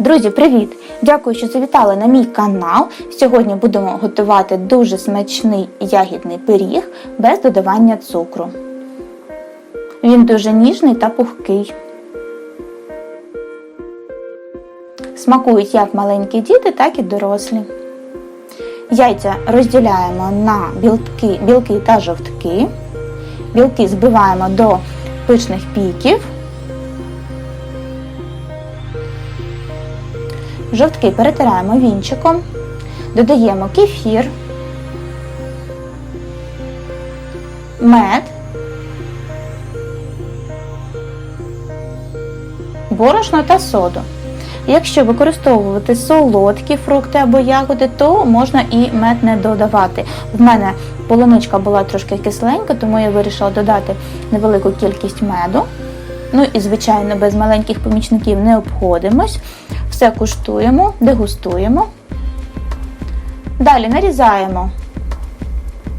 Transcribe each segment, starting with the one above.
Друзі, привіт! Дякую, що завітали на мій канал. Сьогодні будемо готувати дуже смачний ягідний пиріг без додавання цукру. Він дуже ніжний та пухкий. Смакують як маленькі діти, так і дорослі. Яйця розділяємо на білки, білки та жовтки. Білки збиваємо до пишних піків. Жовтки перетираємо вінчиком, додаємо кефір, мед, борошно та соду. Якщо використовувати солодкі фрукти або ягоди, то можна і мед не додавати. В мене полуничка була трошки кисленька, тому я вирішила додати невелику кількість меду. Ну і, звичайно, без маленьких помічників не обходимось. Все куштуємо, дегустуємо. Далі нарізаємо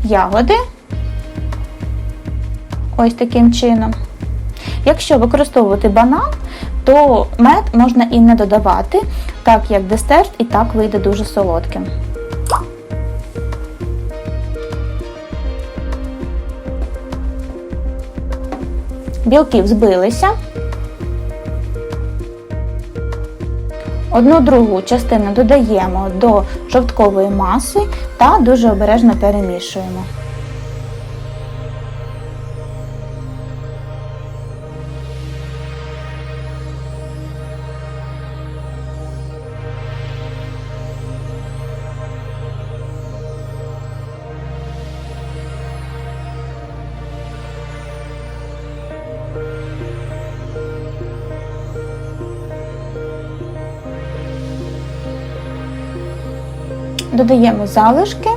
ягоди ось таким чином. Якщо використовувати банан, то мед можна і не додавати, так як десерт і так вийде дуже солодким. Білки взбилися. Одну другу частину додаємо до жовткової маси та дуже обережно перемішуємо. Додаємо залишки.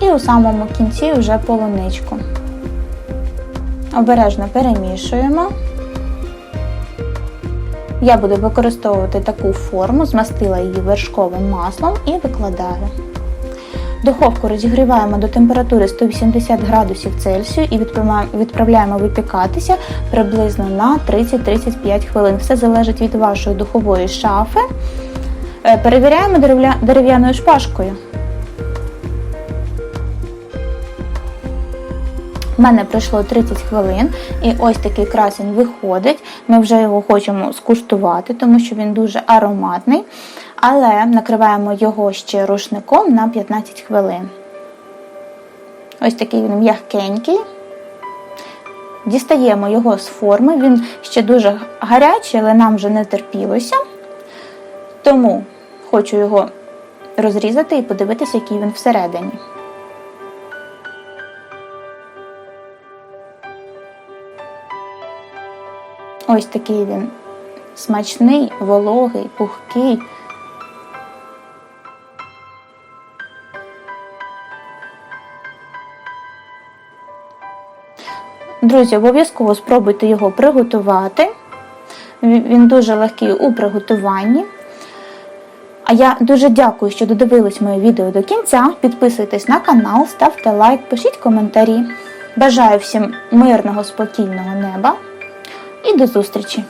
І у самому кінці вже полуничку. Обережно перемішуємо. Я буду використовувати таку форму, змастила її вершковим маслом і викладаю. Духовку розігріваємо до температури 180 градусів Цельсію і відправляємо випікатися приблизно на 30-35 хвилин. Все залежить від вашої духової шафи. Е, Перевіряємо дерев'яною шпажкою. У мене пройшло 30 хвилин, і ось такий красень виходить. Ми вже його хочемо скуштувати, тому що він дуже ароматний. Але накриваємо його ще рушником на 15 хвилин. Ось такий він м'ягкенький. Дістаємо його з форми, він ще дуже гарячий, але нам вже не терпілося. Тому хочу його розрізати і подивитися, який він всередині. Ось такий він смачний, вологий, пухкий. Друзі, обов'язково спробуйте його приготувати. Він дуже легкий у приготуванні. А я дуже дякую, що додивились моє відео до кінця. Підписуйтесь на канал, ставте лайк, пишіть коментарі. Бажаю всім мирного, спокійного неба і до зустрічі!